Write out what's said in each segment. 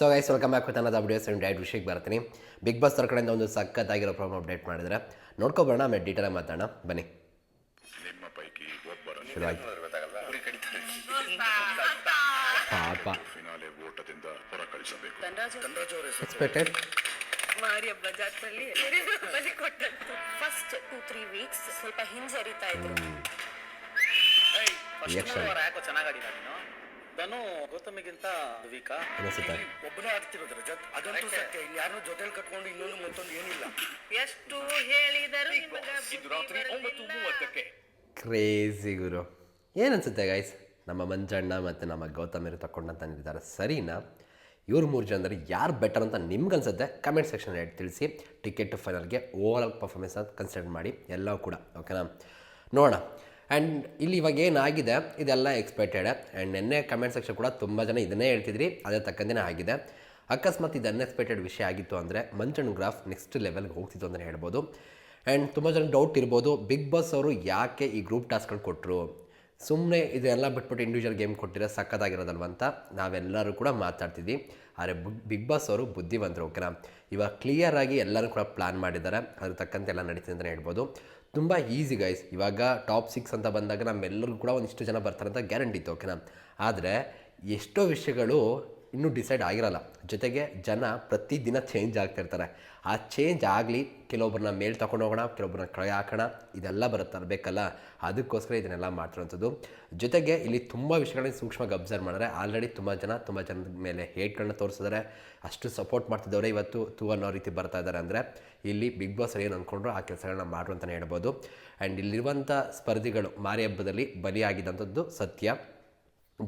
So guys welcome back with ಅನ್ನೋದು updates and diet ವಿಷಯಕ್ಕೆ ಬರ್ತೀನಿ. ಬಿಗ್ ಬಾಸ್ ಅವ್ರ ಕಡೆಯಿಂದ ಒಂದು ಸಖತ್ತಾಗಿರೋ ಪ್ರಾಬ್ಲಮ್ ಅಪ್ಡೇಟ್ ಮಾಡಿದ್ರೆ ನೋಡ್ಕೊಬರೋಣ ಆಮೇಲೆ ಡೀಟೇಲಾಗಿ ಮಾತಾಡೋಣ. ಬನ್ನಿ. ನಿಮ್ಮ ಪೈಕಿ ಒಬ್ಬರ ಶುರುವಾಯ್ತು ಪಾಪ. ಎಕ್ಸ್ಪೆಕ್ಟೆಡ್ ಜಾತ್ರೆಯಲ್ಲಿ ಫಸ್ಟ್ ಟೂ ತ್ರೀ ವೀಕ್ಸ್ ಸ್ವಲ್ಪ ಹಿಂಜರಿತಾ ಇದ್ರು. ನೀನು ಗೌತಮಿಗಿಂತ ವೀಕ ಅನಿಸುತ್ತೆ ಒಬ್ಬನೇ ಆಡ್ತಿರೋದು ರಜತ್ ಅದಂತೂ ಸತ್ಯ. ಇಲ್ಲಿ ಯಾರನ್ನೂ ಜೊತೆಲಿ ಕಟ್ಕೊಂಡು ಇನ್ನೊಂದು ಮತ್ತೊಂದು ಏನಿಲ್ಲ. ಎಷ್ಟು ಹೇಳಿದರು ನಿಮಗ ಇದು ರಾತ್ರಿ ಒಂಬತ್ತು ಮೂವತ್ತಕ್ಕೆ. ಕ್ರೇಜಿ ಗುರು. ಏನನ್ಸುತ್ತೆ ಗೈಸ್ ನಮ್ಮ ಮಂಜಣ್ಣ ಮತ್ತು ನಮ್ಮ ಗೌತಮಿರು ತಗೊಂಡಂತ ನಿರ್ಧಾರ ಸರಿನಾ? ಇವ್ರು ಮೂರು ಜನದಲ್ಲಿ ಯಾರು ಬೆಟರ್ ಅಂತ ನಿಮ್ಗೆ ಅನ್ಸುತ್ತೆ? ಕಮೆಂಟ್ ಸೆಕ್ಷನ್ ಹೇಳಿ ತಿಳಿಸಿ. ಟಿಕೆಟ್ ಫೈನಲ್ಗೆ ಓವರ್ ಆಲ್ ಪರ್ಫಾರ್ಮೆನ್ಸ್ ಅಂತ ಕನ್ಸಿಡರ್ ಮಾಡಿ. ಎಲ್ಲವೂ ಕೂಡ. ಓಕೆನಾ ನೋಡೋಣ. ಆ್ಯಂಡ್ ಇಲ್ಲಿ ಇವಾಗ ಏನಾಗಿದೆ? ಇದೆಲ್ಲ ಎಕ್ಸ್ಪೆಕ್ಟೆಡ್ ಆ್ಯಂಡ್ ನಿನ್ನೆ ಕಮೆಂಟ್ ಸೆಕ್ಷನ್ ಕೂಡ ತುಂಬ ಜನ ಇದನ್ನೇ ಹೇಳ್ತಿದ್ರಿ. ಅದೇ ತಕ್ಕಂತೆಯೇ ಆಗಿದೆ. ಅಕಸ್ಮಾತ್ ಇದು ಅನ್ಎಕ್ಸ್ಪೆಕ್ಟೆಡ್ ವಿಷಯ ಆಗಿತ್ತು ಅಂದರೆ ಮಂಚನ್ ಗ್ರಾಫ್ ನೆಕ್ಸ್ಟ್ ಲೆವೆಲ್ಗೆ ಹೋಗ್ತಿತ್ತು ಅಂತಲೇ ಹೇಳ್ಬೋದು. ಆ್ಯಂಡ್ ತುಂಬ ಜನ ಡೌಟ್ ಇರ್ಬೋದು. ಬಿಗ್ ಬಾಸ್ ಅವರು ಯಾಕೆ ಈ ಗ್ರೂಪ್ ಟಾಸ್ಕ್ಗಳು ಕೊಟ್ಟರು ಸುಮ್ಮನೆ ಇದೆಲ್ಲ ಬಿಟ್ಬಿಟ್ಟು ಇಂಡಿವಿಜುವಲ್ ಗೇಮ್ ಕೊಟ್ಟಿರೋ ಸಕ್ಕತ್ತಾಗಿರೋದಲ್ವ ಅಂತ ನಾವೆಲ್ಲರೂ ಕೂಡ ಮಾತಾಡ್ತಿದ್ವಿ. ಆದರೆ ಬಿಗ್ ಬಾಸ್ ಅವರು ಬುದ್ಧಿವಂತರು ಓಕೆನಾ ಇವಾಗ ಕ್ಲಿಯರಾಗಿ ಎಲ್ಲರೂ ಕೂಡ ಪ್ಲ್ಯಾನ್ ಮಾಡಿದ್ದಾರೆ. ಅದ್ರ ತಕ್ಕಂತೆ ಎಲ್ಲ ನಡೀತಿದೆ ಅಂತಲೇ ಹೇಳ್ಬೋದು. ತುಂಬ ಈಸಿ ಗೈಸ್ ಇವಾಗ ಟಾಪ್ ಸಿಕ್ಸ್ ಅಂತ ಬಂದಾಗ ನಮ್ಮೆಲ್ಲರಿಗೂ ಕೂಡ ಒಂದಿಷ್ಟು ಜನ ಬರ್ತಾರೆ ಅಂತ ಗ್ಯಾರಂಟಿ ಇತ್ತು ಓಕೆನಾ ಆದರೆ ಎಷ್ಟೋ ವಿಷಯಗಳು ಇನ್ನೂ ಡಿಸೈಡ್ ಆಗಿರಲ್ಲ. ಜೊತೆಗೆ ಜನ ಪ್ರತಿದಿನ ಚೇಂಜ್ ಆಗ್ತಿರ್ತಾರೆ ಆ ಚೇಂಜ್ ಆಗಲಿ ಕೆಲವೊಬ್ಬರನ್ನ ಮೇಲೆ ಹೋಗೋಣ ಕೆಲವೊಬ್ಬರನ್ನ ಕಳೆ ಹಾಕೋಣ, ಇದೆಲ್ಲ ಬರುತ್ತೆ ಬೇಕಲ್ಲ? ಅದಕ್ಕೋಸ್ಕರ ಇದನ್ನೆಲ್ಲ ಮಾಡ್ತಿರೋಂಥದ್ದು. ಜೊತೆಗೆ ಇಲ್ಲಿ ತುಂಬ ವಿಷಯಗಳನ್ನ ಸೂಕ್ಷ್ಮವಾಗಿ ಅಬ್ಸರ್ವ್ ಮಾಡಿದ್ರೆ ಆಲ್ರೆಡಿ ತುಂಬ ಜನ, ತುಂಬ ಜನದ ಮೇಲೆ ಹೇಟ್ಗಳನ್ನ ತೋರಿಸಿದ್ರೆ. ಅಷ್ಟು ಸಪೋರ್ಟ್ ಮಾಡ್ತಿದ್ದವರೇ ಇವತ್ತು ತೂ ಅನ್ನೋ ರೀತಿ ಬರ್ತಾ ಇದ್ದಾರೆ ಅಂದರೆ, ಇಲ್ಲಿ ಬಿಗ್ ಬಾಸ್ ಏನು ಅಂದ್ಕೊಂಡ್ರು ಆ ಕೆಲಸಗಳನ್ನ ಮಾಡ್ರು ಅಂತಲೇ ಹೇಳ್ಬೋದು. ಆ್ಯಂಡ್ ಇಲ್ಲಿರುವಂಥ ಸ್ಪರ್ಧಿಗಳು ಮಾರಿ ಹಬ್ಬದಲ್ಲಿ ಬಲಿಯಾಗಿದ್ದಂಥದ್ದು ಸತ್ಯ.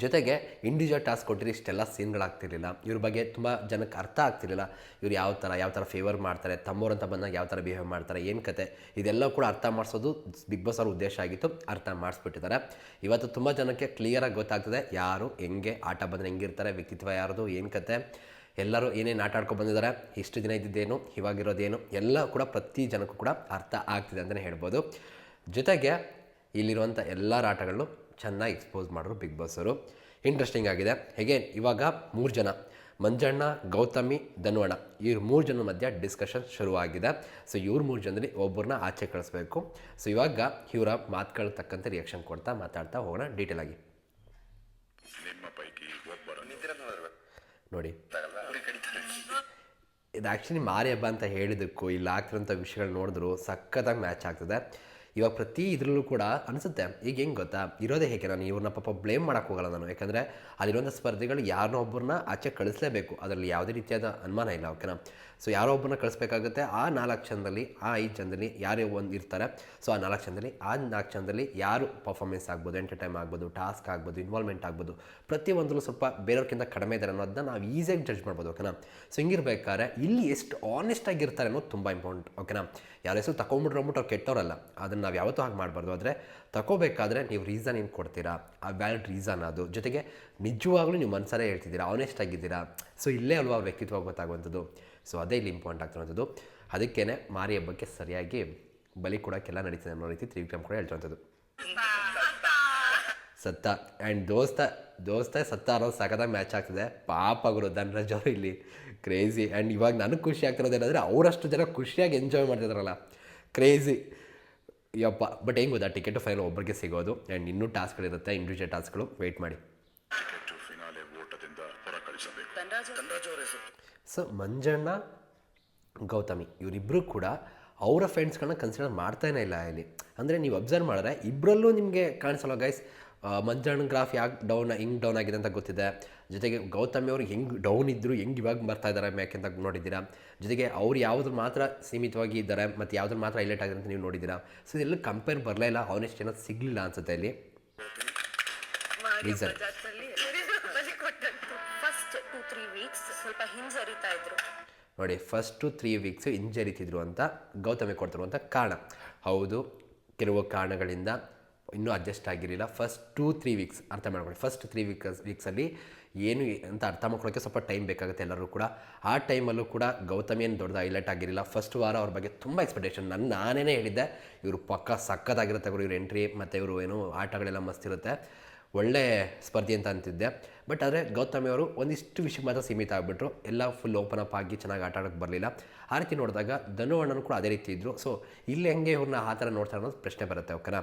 ಜೊತೆಗೆ ಇಂಡಿವಿಜುವಲ್ ಟಾಸ್ಕ್ ಕೊಟ್ಟಿರಿ ಇಷ್ಟೆಲ್ಲ ಸೀನ್ಗಳಾಗ್ತಿರ್ಲಿಲ್ಲ. ಇವ್ರ ಬಗ್ಗೆ ತುಂಬ ಜನಕ್ಕೆ ಅರ್ಥ ಆಗ್ತಿರ್ಲಿಲ್ಲ. ಇವ್ರು ಯಾವ ಥರ ಯಾವ ಥರ ಫೇವರ್ ಮಾಡ್ತಾರೆ, ತಮ್ಮೋರಂತ ಬಂದಾಗ ಯಾವ ಥರ ಬಿಹೇವ್ ಮಾಡ್ತಾರೆ, ಏನು ಕತೆ, ಇದೆಲ್ಲ ಕೂಡ ಅರ್ಥ ಮಾಡಿಸೋದು ಬಿಗ್ ಬಾಸ್ ಅವ್ರ ಉದ್ದೇಶ ಆಗಿತ್ತು. ಅರ್ಥ ಮಾಡಿಸ್ಬಿಟ್ಟಿದ್ದಾರೆ. ಇವತ್ತು ತುಂಬ ಜನಕ್ಕೆ ಕ್ಲಿಯರಾಗಿ ಗೊತ್ತಾಗ್ತದೆ ಯಾರು, ಹೆಂಗೆ, ಆಟ ಬಂದರೆ ಹೆಂಗಿರ್ತಾರೆ, ವ್ಯಕ್ತಿತ್ವ ಯಾರ್ದು, ಏನು ಕತೆ, ಎಲ್ಲರೂ ಏನೇನು ಆಟ ಆಡ್ಕೊಂಡು ಬಂದಿದ್ದಾರೆ, ಇಷ್ಟು ದಿನ ಇದ್ದಿದ್ದೇನು, ಇವಾಗಿರೋದೇನು, ಎಲ್ಲ ಕೂಡ ಪ್ರತಿ ಜನಕ್ಕೂ ಕೂಡ ಅರ್ಥ ಆಗ್ತಿದೆ ಅಂತಲೇ ಹೇಳ್ಬೋದು. ಜೊತೆಗೆ ಇಲ್ಲಿರುವಂಥ ಎಲ್ಲರ ಆಟಗಳನ್ನು ಚೆನ್ನಾಗಿ ಎಕ್ಸ್ಪೋಸ್ ಮಾಡಿದ್ರು ಬಿಗ್ ಬಾಸ್ ಅವರು. ಇಂಟ್ರೆಸ್ಟಿಂಗ್ ಆಗಿದೆ. ಹೇಗೆ? ಇವಾಗ ಮೂರು ಜನ. ಮಂಜಣ್ಣ ಗೌತಮಿ ಧನ್ವಣ ಇವ್ರ ಮೂರು ಜನ ಮಧ್ಯ ಡಿಸ್ಕಷನ್ ಶುರುವಾಗಿದೆ. ಸೊ ಇವ್ರ ಮೂರು ಜನದಲ್ಲಿ ಒಬ್ಬರನ್ನ ಆಚೆ ಕಳಿಸ್ಬೇಕು. ಸೊ ಇವಾಗ ಇವರ ಮಾತುಗಳ ತಕ್ಕಂತೆ ರಿಯಾಕ್ಷನ್ ಕೊಡ್ತಾ ಮಾತಾಡ್ತಾ ಹೋಗೋಣ ಡೀಟೇಲ್ ಆಗಿ. ನಿಮ್ಮ ಪೈಕಿ ಒಬ್ಬರ. ನೋಡಿ. ಇದು ಆ್ಯಕ್ಚುಲಿ ಮಾರಿ ಹಬ್ಬ ಅಂತ ಹೇಳಿದಕ್ಕೂ ಇಲ್ಲಿ ಆಗ್ತಿರೋಂಥ ವಿಷಯಗಳು ನೋಡಿದ್ರು ಸಖತ್ತಾಗಿ ಮ್ಯಾಚ್ ಆಗ್ತದೆ. ಇವಾಗ ಪ್ರತಿ ಇದರಲ್ಲೂ ಕೂಡ ಅನಿಸುತ್ತೆ. ಈಗ ಹೆಂಗೆ ಗೊತ್ತಾ? ಇರೋದೇ ಹೇಗೆ? ನಾನು ಇವ್ರನ್ನ ಪಾಪ ಬ್ಲೇಮ್ ಮಾಡೋಕ್ಕೆ ಹೋಗಲ್ಲ ನಾನು. ಯಾಕಂದರೆ ಅಲ್ಲಿರುವಂಥ ಸ್ಪರ್ಧಿಗಳು ಯಾರನ್ನೋ ಒಬ್ಬರನ್ನ ಆಚೆ ಕಳಿಸಲೇಬೇಕು. ಅದರಲ್ಲಿ ಯಾವುದೇ ರೀತಿಯಾದ ಅನುಮಾನ ಇಲ್ಲ ಓಕೆನಾ ಸೊ ಯಾರೋ ಒಬ್ಬರನ್ನ ಕಳಿಸ್ಬೇಕಾಗುತ್ತೆ. ಆ ನಾಲ್ಕು ಜನದಲ್ಲಿ ಆ ಐದು ಜನದಲ್ಲಿ ಯಾರೇ ಒಂದು ಇರ್ತಾರೆ. ಸೊ ಆ ನಾಲ್ಕು ಜನದಲ್ಲಿ ಆ ನಾಲ್ಕು ಜನದಲ್ಲಿ ಯಾರು ಪರ್ಫಾರ್ಮೆನ್ಸ್ ಆಗ್ಬೋದು ಎಂಟರ್ಟೈನ್ ಆಗ್ಬೋದು ಟಾಸ್ಕ್ ಆಗ್ಬೋದು ಇನ್ವಾಲ್ವ್ಮೆಂಟ್ ಆಗ್ಬೋದು ಪ್ರತಿಯೊಂದರಲ್ಲೂ ಸ್ವಲ್ಪ ಬೇರೆಯವ್ರಿಗಿಂತ ಕಡಿಮೆ ಇದ್ದಾರೆ ಅನ್ನೋದನ್ನ ನಾವು ಈಸಿಯಾಗಿ ಜಡ್ಜ್ ಮಾಡ್ಬೋದು ಓಕೆನಾ ಸೊ ಹಿಂಗಿರ್ಬೇಕಾದ್ರೆ ಇಲ್ಲಿ ಎಷ್ಟು ಆನೆಸ್ಟ್ ಆಗಿರ್ತಾರೆ ಅನ್ನೋದು ತುಂಬ ಇಂಪಾರ್ಟೆಂಟ್ ಓಕೆನಾ ಯಾರ ಹೆಸರು ತಗೊಂಬಿಟ್ರೆ ಅಂದ್ಬಿಟ್ಟು ಅವ್ರು ಕೆಟ್ಟವರಲ್ಲ. ಅದನ್ನು ನಾವು ಯಾವತ್ತೂ ಹಾಗೆ ಮಾಡಬಾರ್ದು. ಆದರೆ ತಗೋಬೇಕಾದ್ರೆ ನೀವು ರೀಸನ್ ಏನು ಕೊಡ್ತೀರಾ? ಆ ವ್ಯಾಲಿಡ್ ರೀಸನ್ ಅದು. ಜೊತೆಗೆ ನಿಜವಾಗ್ಲೂ ನೀವು ಮನಸ್ಸರೇ ಹೇಳ್ತಿದ್ದೀರಾ? ಆನೆಸ್ಟ್ ಆಗಿದ್ದೀರಾ? ಸೊ ಇಲ್ಲೇ ಅಲ್ವಾ ವ್ಯಕ್ತಿತ್ವ ಗೊತ್ತಾಗುವಂಥದ್ದು? ಸೊ ಅದೇ ಇಲ್ಲಿ ಇಂಪಾರ್ಟೆಂಟ್ ಆಗ್ತಿರೋಂಥದ್ದು ಅದಕ್ಕೇ ಮಾರಿ ಹಬ್ಬಕ್ಕೆ ಸರಿಯಾಗಿ ಬಲಿ ಕೊಡೋಕ್ಕೆಲ್ಲ ನಡೀತಿದೆ ಅನ್ನೋ ರೀತಿ ತ್ರಿವಿಕ್ರಮ್ ಕೂಡ ಹೇಳ್ತಿರೋಂಥದ್ದು ಸತ್ತ. ಆ್ಯಂಡ್ ದೋಸ್ತ ದೋಸ್ತ ಸತ್ತ ಅನ್ನೋದು ಸಖತ್ತಾಗಿ ಮ್ಯಾಚ್ ಆಗ್ತದೆ. ಪಾಪ ಗುರು ಧನರಾಜ್ ಅವರು ಇಲ್ಲಿ. ಕ್ರೇಜಿ ಆ್ಯಂಡ್ ಇವಾಗ ನನಗೆ ಖುಷಿ ಆಗ್ತಿರೋದೇನಂದರೆ ಅವರಷ್ಟು ಜನ ಖುಷಿಯಾಗಿ ಎಂಜಾಯ್ ಮಾಡ್ತಿದಾರಲ್ಲ. ಕ್ರೇಜಿ ಯಪ್ಪ ಬಟ್ ಹೆಂಗೆ ಗೊತ್ತಾ? ಟಿಕೆಟ್ ಫೈನಲ್ ಒಬ್ಬರಿಗೆ ಸಿಗೋದು ಆ್ಯಂಡ್ ಇನ್ನೂ ಟಾಸ್ಕ್ಗಳಿರುತ್ತೆ ಇಂಡಿವಿಜುವಲ್ ಟಾಸ್ಕ್ಗಳು. ವೆಯ್ಟ್ ಮಾಡಿ. ಸೊ ಮಂಜಣ್ಣ ಗೌತಮಿ ಇವರಿಬ್ಬರು ಕೂಡ ಅವರ ಫ್ರೆಂಡ್ಸ್ಗಳನ್ನ ಕನ್ಸಿಡರ್ ಮಾಡ್ತಾನೇ ಇಲ್ಲ ಇಲ್ಲಿ. ಅಂದರೆ ನೀವು ಅಬ್ಸರ್ವ್ ಮಾಡಿದ್ರೆ ಇಬ್ಬರಲ್ಲೂ ನಿಮಗೆ ಕಾಣಿಸಲ್ಲ ಗೈಸ್ ಮಂಜಣ್ಣ ಗ್ರಾಫ್ ಯಾಕೆ ಡೌನ್ ಹೆಂಗೆ ಡೌನ್ ಆಗಿದೆ ಅಂತ ಗೊತ್ತಿದೆ. ಜೊತೆಗೆ ಗೌತಮಿ ಅವ್ರು ಹೆಂಗೆ ಡೌನ್ ಇದ್ದರು ಹೆಂಗೆ ಇವಾಗ ಬರ್ತಾ ಇದ್ದಾರೆ ಮ್ಯಾಕೆ ಅಂತ ನೋಡಿದ್ದೀರಾ. ಜೊತೆಗೆ ಅವ್ರು ಯಾವುದ್ರ ಮಾತ್ರ ಸೀಮಿತವಾಗಿ ಇದ್ದಾರೆ ಮತ್ತು ಯಾವುದ್ರ ಮಾತ್ರ ಹೈಲೈಟ್ ಆಗಿದೆ ಅಂತ ನೀವು ನೋಡಿದ್ದೀರಾ. ಸೊ ಇದೆಲ್ಲ ಕಂಪೇರ್ ಬರಲೇ ಇಲ್ಲ. ಆನೆಸ್ಟ್ ಏನೋ ಸಿಗಲಿಲ್ಲ ಅನ್ಸುತ್ತೆ ಇಲ್ಲಿ. ರೀಸನ್ ಸ್ವಲ್ಪ ಹಿಂಜರಿತಾ ಇದ್ರು. ನೋಡಿ ಫಸ್ಟು ತ್ರೀ ವೀಕ್ಸು ಹಿಂಜರಿತಿದ್ರು ಅಂತ ಗೌತಮಿ ಕೊಡ್ತಿರುವಂಥ ಕಾರಣ. ಹೌದು ಕೆಲವು ಕಾರಣಗಳಿಂದ ಇನ್ನೂ ಅಡ್ಜಸ್ಟ್ ಆಗಿರಲಿಲ್ಲ. ಫಸ್ಟ್ ಟೂ ತ್ರೀ ವೀಕ್ಸ್ ಅರ್ಥ ಮಾಡ್ಕೊಳ್ಳಿ. ಫಸ್ಟ್ ತ್ರೀ ವೀಕ್ಸ್ ವೀಕ್ಸಲ್ಲಿ ಏನು ಅಂತ ಅರ್ಥ ಮಾಡ್ಕೊಳ್ಳೋಕ್ಕೆ ಸ್ವಲ್ಪ ಟೈಮ್ ಬೇಕಾಗುತ್ತೆ ಎಲ್ಲರೂ ಕೂಡ. ಆ ಟೈಮಲ್ಲೂ ಕೂಡ ಗೌತಮಿ ಏನು ದೊಡ್ಡದು ಹೈಲೈಟ್ ಆಗಿರಲಿಲ್ಲ. ಫಸ್ಟ್ ವಾರ ಅವ್ರ ಬಗ್ಗೆ ತುಂಬ ಎಕ್ಸ್ಪೆಕ್ಟೇಷನ್ ನನ್ನ ನಾನೇ ಹೇಳಿದ್ದೆ, ಇವರು ಪಕ್ಕ ಸಕ್ಕತ್ತಾಗಿರುತ್ತೆ ಗುರು ಇವ್ರ ಎಂಟ್ರಿ ಮತ್ತು ಇವರು ಏನು ಆಟಗಳೆಲ್ಲ ಮಸ್ತಿರುತ್ತೆ ಒಳ್ಳೆ ಸ್ಪರ್ಧಿ ಅಂತ ಅಂತಿದ್ದೆ. ಬಟ್ ಆದರೆ ಗೌತಮಿ ಅವರು ಒಂದಿಷ್ಟು ವಿಷಯ ಮಾತ್ರ ಸೀಮಿತ ಆಗಿಬಿಟ್ರು. ಎಲ್ಲ ಫುಲ್ ಓಪನ್ ಅಪ್ ಆಗಿ ಚೆನ್ನಾಗಿ ಆಟ ಆಡೋಕ್ಕೆ ಬರಲಿಲ್ಲ. ಆ ರೀತಿ ನೋಡಿದಾಗ ಧನು ಅಣ್ಣನೂ ಕೂಡ ಅದೇ ರೀತಿ ಇದ್ದರು ಸೊ ಇಲ್ಲಿ ಹೆಂಗೆ ಇವ್ರನ್ನ ಆ ಥರ ನೋಡ್ತಾರೆ ಅನ್ನೋದು ಪ್ರಶ್ನೆ ಬರುತ್ತೆ ಓಕೆನಾ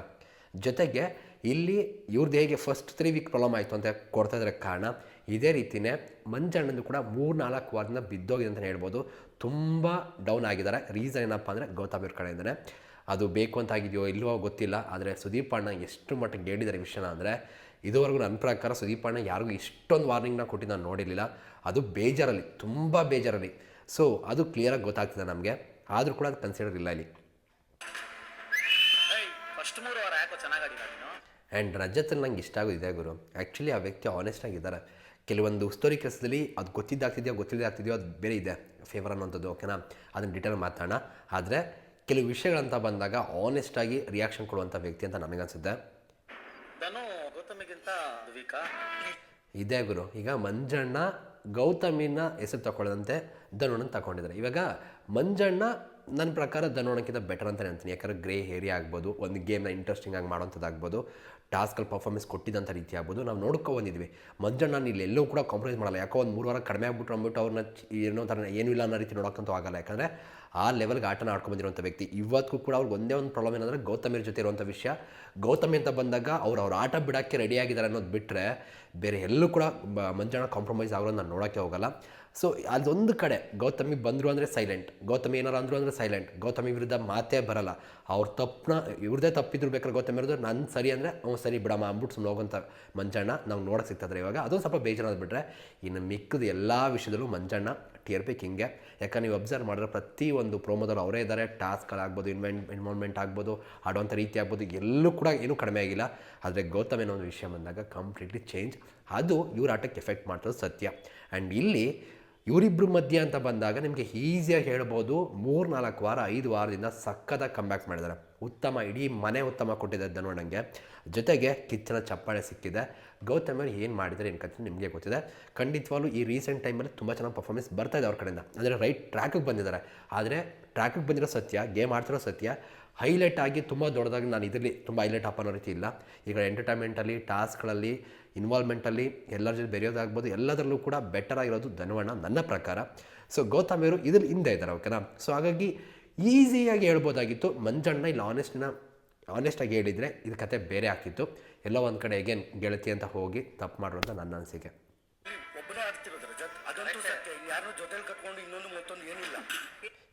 ಜೊತೆಗೆ ಇಲ್ಲಿ ಇವ್ರದ್ದು ಹೇಗೆ ಫಸ್ಟ್ ತ್ರೀ ವೀಕ್ ಪ್ರಾಬ್ಲಮ್ ಆಯಿತು ಅಂತ ಕೊಡ್ತಾ ಕಾರಣ, ಇದೇ ರೀತಿಯೇ ಮಂಜಣ್ಣಂದು ಕೂಡ ಮೂರು ನಾಲ್ಕು ವಾರದಿಂದ ಬಿದ್ದೋಗಿದೆ ಅಂತಲೇ ಹೇಳ್ಬೋದು. ತುಂಬ ಡೌನ್ ಆಗಿದ್ದಾರೆ. ರೀಸನ್ ಏನಪ್ಪ ಅಂದರೆ ಗೌತಮ್ ಇವ್ರ ಕಡೆಯಿಂದನೇ. ಅದು ಬೇಕು ಅಂತ ಆಗಿದೆಯೋ ಇಲ್ಲವೋ ಗೊತ್ತಿಲ್ಲ. ಆದರೆ ಸುದೀಪ್ ಅಣ್ಣ ಎಷ್ಟು ಮಟ್ಟಿಗೆ ಹೇಳಿದ್ದಾರೆ ವಿಷಯನ ಅಂದರೆ, ಇದುವರೆಗೂ ನನ್ನ ಪ್ರಕಾರ ಸುದೀಪ್ ಅಣ್ಣ ಯಾರಿಗೂ ಇಷ್ಟೊಂದು ವಾರ್ನಿಂಗ್ನ ಕೊಟ್ಟು ನಾನು ನೋಡಿರಲಿಲ್ಲ. ಅದು ಬೇಜಾರಲ್ಲಿ, ತುಂಬ ಬೇಜಾರಲ್ಲಿ. ಸೊ ಅದು ಕ್ಲಿಯರಾಗಿ ಗೊತ್ತಾಗ್ತಿದೆ ನಮಗೆ. ಆದರೂ ಕೂಡ ಅದು ಕನ್ಸಿಡರ್ ಇಲ್ಲ ಇಲ್ಲಿ. ಮೂರು ವಾರ ಯಾಕೋ ಚೆನ್ನಾಗಾಡಿಲ್ಲ ನೀನು. ಆ್ಯಂಡ್ ರಜತಲ್ಲಿ ನಂಗೆ ಇಷ್ಟ ಆಗೋದಿದೆ ಗುರು. ಆ್ಯಕ್ಚುಲಿ ಆ ವ್ಯಕ್ತಿ ಆನೆಸ್ಟ್ ಆಗಿದ್ದಾರೆ. ಕೆಲವೊಂದು ಉಸ್ತೋರಿ ಕೆಲಸದಲ್ಲಿ ಅದು ಗೊತ್ತಿದ್ದಾಗ್ತಿದೆಯೋ ಗೊತ್ತಿಲ್ಲದೆ ಆಗ್ತಿದೆಯೋ ಅದು ಬೇರೆ ಇದೆ. ಫೇವರ್ ಅನ್ನೋಂಥದ್ದು ಓಕೆನಾ ಅದನ್ನು ಡಿಟೇಲ್ ಮಾತಾಡೋಣ. ಆದರೆ ಕೆಲವು ವಿಷಯಗಳಂತ ಬಂದಾಗ ಆನೆಸ್ಟಾಗಿ ರಿಯಾಕ್ಷನ್ ಕೊಡುವಂಥ ವ್ಯಕ್ತಿ ಅಂತ ನನಗನ್ಸುತ್ತೆ ಗೌತಮಿಗಿಂತ ವೀಕಾ ಇದೇ ಗುರು. ಈಗ ಮಂಜಣ್ಣ ಗೌತಮಿನ ಹೆಸರು ತಗೊಳ್ಳದಂತೆ ಧನುನ ತಗೊಂಡಿದ್ದಾರೆ ಇವಾಗ ಮಂಜಣ್ಣ ನನ್ನ ಪ್ರಕಾರ ದನೋಣಕ್ಕಿಂತ ಬೆಟರ್ ಅಂತಲೇ ಅಂತೀನಿ. ಯಾಕಂದ್ರೆ ಗ್ರೇ ಹೇರಿ ಆಗ್ಬೋದು, ಒಂದು ಗೇಮ್ನ ಇಂಟ್ರೆಸ್ಟಿಂಗ್ ಆಗಿ ಮಾಡೋಂಥದ್ದಾಗ್ಬೋದು ಟಾಸ್ಕಲ್ಲಿ ಪರ್ಫಾರ್ಮೆನ್ಸ್ ಕೊಟ್ಟಿದ್ದಂಥ ರೀತಿ ಆಗ್ಬೋದು. ನಾವು ನೋಡ್ಕೊ ಬಂದಿದ್ವಿ. ಮಂಜಣ್ಣ ಇಲ್ಲಿ ಎಲ್ಲೂ ಕೂಡ ಕಾಂಪ್ರಮೈಸ್ ಮಾಡಲ್ಲ. ಯಾಕೋ ಒಂದು ಮೂರು ವಾರ ಕಡಿಮೆ ಆಗ್ಬಿಟ್ರು ಅಂದ್ಬಿಟ್ಟು ಅವ್ರನ್ನ ಏನೋ ಥರ ಏನೂ ಇಲ್ಲ ಅನ್ನೋ ರೀತಿ ನೋಡೋಕ್ಕಂತೂ ಆಗಲ್ಲ. ಯಾಕಂದರೆ ಆ ಲೆವೆಲ್ಗೆ ಆಟನ ಆಡ್ಕೊಂಡು ಬಂದಿರುವಂಥ ವ್ಯಕ್ತಿ. ಇವತ್ತಿಗೂ ಕೂಡ ಅವ್ರಿಗೆ ಒಂದೇ ಒಂದು ಪ್ರಾಬ್ಲಮ್ ಏನಂದರೆ ಗೌತಮಿಯರ ಜೊತೆ ಇರುವಂಥ ವಿಷಯ. ಗೌತಮಿ ಅಂತ ಬಂದಾಗ ಅವ್ರು ಅವ್ರ ಆಟ ಬಿಡೋಕ್ಕೆ ರೆಡಿ ಆಗಿದ್ದಾರೆ ಅನ್ನೋದು ಬಿಟ್ಟರೆ ಬೇರೆ ಎಲ್ಲೂ ಕೂಡ ಮಂಜಾಣ ಕಾಂಪ್ರಮೈಸ್ ಆಗೋದು ನಾನು ನೋಡೋಕ್ಕೆ ಹೋಗಲ್ಲ. ಸೊ ಅದೊಂದು ಕಡೆ ಗೌತಮಿ ಬಂದರು ಅಂದರೆ ಸೈಲೆಂಟ್ ಗೌತಮಿ ಏನಾರು ಅಂದರು ಅಂದರೆ ಸೈಲೆಂಟ್ ಗೌತಮಿ ವಿರುದ್ಧ ಮಾತೇ ಬರಲ್ಲ. ಅವ್ರ ತಪ್ಪನ್ನ ಇವ್ರದೇ ತಪ್ಪಿದ್ರು ಬೇಕಾದ್ರೆ ಗೌತಮಿ ಇರೋದು ನನ್ನ ಸರಿ ಅಂದರೆ ಅವ್ನು ಸರಿ ಬಿಡಮ್ಮ ಅಂದ್ಬಿಟ್ಟು ಸುಮ್ಮನೆ ಹೋಗೋಂಥ ಮಂಜಣ್ಣ ನಾವು ನೋಡೋಕೆ ಸಿಗ್ತದ್ರೆ ಇವಾಗ. ಅದೊಂದು ಸ್ವಲ್ಪ ಬೇಜಾರಾದ ಬಿಟ್ಟರೆ ಇನ್ನು ಮಿಕ್ಕದ ಎಲ್ಲ ವಿಷಯದಲ್ಲೂ ಮಂಜಣ್ಣ ಪಿ ಕಿಂಗೆ ಯಾಕಂದ್ರೆ ನೀವು ಅಬ್ಸರ್ವ್ ಮಾಡಿದ್ರೆ ಒಂದು ಪ್ರೋಮೋದಲ್ಲಿ ಅವರೇ ಇದ್ದಾರೆ ಟಾಸ್ಕ್ಗಳಾಗ್ಬೋದು ಇನ್ವೆಂಟ್ ಇನ್ವಾಲ್ವ್ಮೆಂಟ್ ಆಗ್ಬೋದು ಆಡುವಂಥ ರೀತಿ ಆಗ್ಬೋದು. ಎಲ್ಲೂ ಕೂಡ ಏನೂ ಕಡಿಮೆ ಆಗಿಲ್ಲ. ಆದರೆ ಗೌತಮ್ ಏನೋ ಒಂದು ವಿಷಯ ಬಂದಾಗ ಕಂಪ್ಲೀಟ್ಲಿ ಚೇಂಜ್ ಅದು ಇವ್ರ ಆಟಕ್ಕೆ ಎಫೆಕ್ಟ್ ಮಾಡ್ತದೆ ಸತ್ಯ. ಆ್ಯಂಡ್ ಇಲ್ಲಿ ಇವರಿಬ್ಬರ ಮಧ್ಯ ಅಂತ ಬಂದಾಗ ನಿಮಗೆ ಈಸಿಯಾಗಿ ಹೇಳ್ಬೋದು. ಮೂರು ನಾಲ್ಕು ವಾರ, ಐದು ವಾರದಿಂದ ಸಕ್ಕತ್ತಾಗಿ ಕಮ್ಬ್ಯಾಕ್ ಮಾಡಿದ್ದಾರೆ. ಉತ್ತಮ, ಇಡೀ ಮನೆ ಉತ್ತಮ ಕೊಟ್ಟಿದೆ ನನಗೆ ಜೊತೆಗೆ ಕಿಚ್ಚನ ಚಪ್ಪಾಳೆ ಸಿಕ್ಕಿದೆ. ಗೌತಮ್ ಮಾಡಿದರೆ ಏನು ಕಥೆ ನಿಮಗೆ ಗೊತ್ತಿದೆ? ಖಂಡಿತವಾಗ್ಲೂ ಈ ರೀಸೆಂಟ್ ಟೈಮಲ್ಲಿ ತುಂಬ ಚೆನ್ನಾಗಿ ಪರ್ಫಾರ್ಮೆನ್ಸ್ ಬರ್ತಾ ಇದೆ ಅವ್ರ ಕಡೆಯಿಂದ. ಅಂದರೆ ರೈಟ್ ಟ್ರ್ಯಾಕಿಗೆ ಬಂದಿದ್ದಾರೆ. ಆದರೆ ಟ್ರ್ಯಾಕಿಗೆ ಬಂದಿರೋ ಸತ್ಯ ಗೇಮ್ ಆಡ್ತಿರೋ ಸತ್ಯ ಹೈಲೈಟ್ ಆಗಿ ತುಂಬ ದೊಡ್ಡದಾಗಿ ನಾನು ಇದರಲ್ಲಿ ತುಂಬ ಹೈಲೈಟ್ ಅಪ್ ಅನ್ನೋ ರೀತಿ ಇಲ್ಲ. ಈಗ ಎಂಟರ್ಟೈನ್ಮೆಂಟಲ್ಲಿ ಟಾಸ್ಕ್ಗಳಲ್ಲಿ ಇನ್ವಾಲ್ವ್ಮೆಂಟಲ್ಲಿ ಎಲ್ಲರ ಜೊತೆ ಬೆರೆಯೋದಾಗ್ಬೋದು, ಎಲ್ಲದರಲ್ಲೂ ಕೂಡ ಬೆಟರ್ ಆಗಿರೋದು ಧನುವಣ್ಣ, ನನ್ನ ಪ್ರಕಾರ. ಸೊ ಗೌತಮ್ ಇವರು ಇದ್ರಲ್ಲಿ ಹಿಂದೆ ಇದ್ದಾರೆ ಓಕೆನಾ ಸೊ ಹಾಗಾಗಿ ಈಸಿಯಾಗಿ ಹೇಳ್ಬೋದಾಗಿತ್ತು. ಮಂಜಣ್ಣ ಇಲ್ಲಿ ಆನೆಸ್ಟ್ನ ಆನೆಸ್ಟಾಗಿ ಹೇಳಿದರೆ ಇದು ಕತೆ ಬೇರೆ ಆಗ್ತಿತ್ತು. ಎಲ್ಲೋ ಒಂದು ಕಡೆ ಹೇಗೆ ಗೆಳತಿ ಅಂತ ಹೋಗಿ ತಪ್ಪು ಮಾಡು ಅಂತ ನನ್ನ ಅನಿಸಿಕೆ.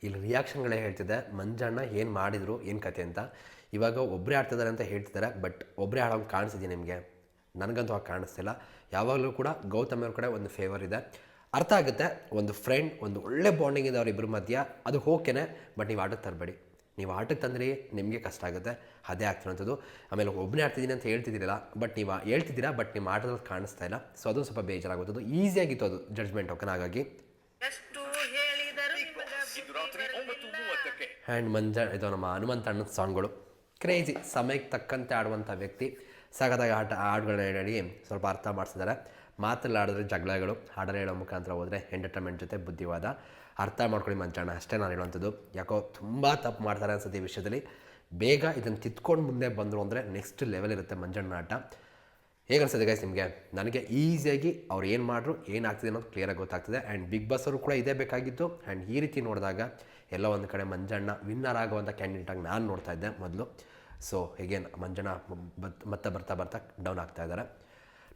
ಇಲ್ಲಿ ರಿಯಾಕ್ಷನ್ಗಳೇ ಹೇಳ್ತಿದೆ. ಮಂಜಣ್ಣ ಏನು ಮಾಡಿದರು, ಏನು ಕತೆ ಅಂತ. ಇವಾಗ ಒಬ್ಬರೇ ಆಡ್ತಿದ್ದಾರೆ ಅಂತ ಹೇಳ್ತಿದ್ದಾರೆ ಬಟ್ ಒಬ್ಬರೇ ಆಡೋಂಗೆ ಕಾಣಿಸ್ತಿದೆ ನಿಮಗೆ? ನನಗಂತೂ ಹಾಗೆ ಕಾಣಿಸ್ತಿಲ್ಲ. ಯಾವಾಗಲೂ ಕೂಡ ಗೌತಮ್ ಅವ್ರ ಕಡೆ ಒಂದು ಫೇವರ್ ಇದೆ. ಅರ್ಥ ಆಗುತ್ತೆ. ಒಂದು ಫ್ರೆಂಡ್ ಒಂದು ಒಳ್ಳೆ ಬಾಂಡಿಂಗ್ ಇದೆ ಅವರಿಬ್ಬರ ಮಧ್ಯ ಅದು ಓಕೆನೆ ಬಟ್ ನೀವು ಆಟಕ್ಕೆ ತರಬೇಡಿ. ನೀವು ಆಟಕ್ಕೆ ತಂದರೆ ನಿಮಗೆ ಕಷ್ಟ ಆಗುತ್ತೆ. ಅದೇ ಆಗ್ತಿರೋಂಥದ್ದು ಆಮೇಲೆ ಒಬ್ಬನೇ ಆಡ್ತಿದ್ದೀನಿ ಅಂತ ಹೇಳ್ತಿದ್ದೀರಲ್ಲ ಬಟ್ ನೀವು ಹೇಳ್ತಿದ್ದೀರಾ ಬಟ್ ನಿಮ್ಮ ಆಟದಲ್ಲಿ ಕಾಣಿಸ್ತಾ ಇಲ್ಲ. ಸೊ ಅದು ಸ್ವಲ್ಪ ಬೇಜಾರಾಗುತ್ತದೆ ಈಸಿಯಾಗಿತ್ತು ಅದು ಜಡ್ಜ್ಮೆಂಟ್ ಓಕೆನ ಹಾಗಾಗಿ. ಹ್ಯಾಂಡ್ ಹೇಳಿದರು ನಿಮಗ ಇಂದು ರಾತ್ರಿ ಒಂಬತ್ತು ಮೂವತ್ತಕ್ಕೆ. ಆ್ಯಂಡ್ ಮಂಜ ಇದು ನಮ್ಮ ಹನುಮಂತ ಅಣ್ಣದ ಸಾಂಗ್ಗಳು ಕ್ರೇಜಿ ಸಮಯಕ್ಕೆ ತಕ್ಕಂತೆ ಆಡುವಂಥ ವ್ಯಕ್ತಿ. ಸಗದಾಗಿ ಆಟ ಹಾಡುಗಳನ್ನ ಹೇಳಿ ಸ್ವಲ್ಪ ಅರ್ಥ ಮಾಡಿಸಿದ್ದಾರೆ. ಮಾತಲ್ಲಿ ಆಡಿದ್ರೆ ಜಗಳಗಳು ಹಾಡಲ್ಲಿ ಹೇಳೋ ಮುಖಾಂತರ ಹೋದರೆ ಎಂಟರ್ಟೈನ್ಮೆಂಟ್ ಜೊತೆ ಬುದ್ಧಿವಾದ. ಅರ್ಥ ಮಾಡ್ಕೊಳ್ಳಿ ಮಂಚಣ್ಣ, ಅಷ್ಟೇ ನಾನು ಹೇಳುವಂಥದ್ದು. ಯಾಕೋ ತುಂಬ ತಪ್ಪು ಮಾಡ್ತಾರೆ ಅನ್ಸುತ್ತೆ ಈ ವಿಷಯದಲ್ಲಿ. ಬೇಗ ಇದನ್ನು ತಿತ್ಕೊಂಡು ಮುಂದೆ ಬಂದರು ಅಂದರೆ ನೆಕ್ಸ್ಟ್ ಲೆವೆಲ್ ಇರುತ್ತೆ ಮಂಜಣ್ಣ ಆಟ. ಹೇಗೆ ಅನಿಸ್ತದೆ ಗೈಸ್ ನಿಮಗೆ? ನನಗೆ ಈಸಿಯಾಗಿ ಅವ್ರು ಏನು ಮಾಡ್ರು ಏನಾಗ್ತಿದೆ ಅನ್ನೋದು ಕ್ಲಿಯರಾಗಿ ಗೊತ್ತಾಗ್ತದೆ. ಆ್ಯಂಡ್ ಬಿಗ್ ಬಾಸ್ ಅವರು ಕೂಡ ಇದೇ ಬೇಕಾಗಿತ್ತು. ಆ್ಯಂಡ್ ಈ ರೀತಿ ನೋಡಿದಾಗ ಎಲ್ಲ ಒಂದು ಕಡೆ ಮಂಜಣ್ಣ ವಿನ್ನರ್ ಆಗುವಂಥ ಕ್ಯಾಂಡಿಡೇಟಾಗಿ ನಾನು ನೋಡ್ತಾ ಇದ್ದೆ ಮೊದಲು. ಸೊ ಹೇಗೆ ಮಂಜಣ್ಣ ಮತ್ತೆ ಬರ್ತಾ ಬರ್ತಾ ಡೌನ್ ಆಗ್ತಾ ಇದ್ದಾರೆ.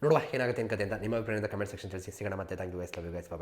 ನೋಡುವ ಏನಾಗುತ್ತೆ ಏನು ಕತೆ ಅಂತ ನಿಮ್ಮ ಅಭಿಪ್ರಾಯದಿಂದ ಕಮೆಂಟ್ ಸೆಕ್ಷನ್ ತಿಳಿಸಿ ಸಿಗೋಣ ಮತ್ತೆ. Thank you wise love you guys bye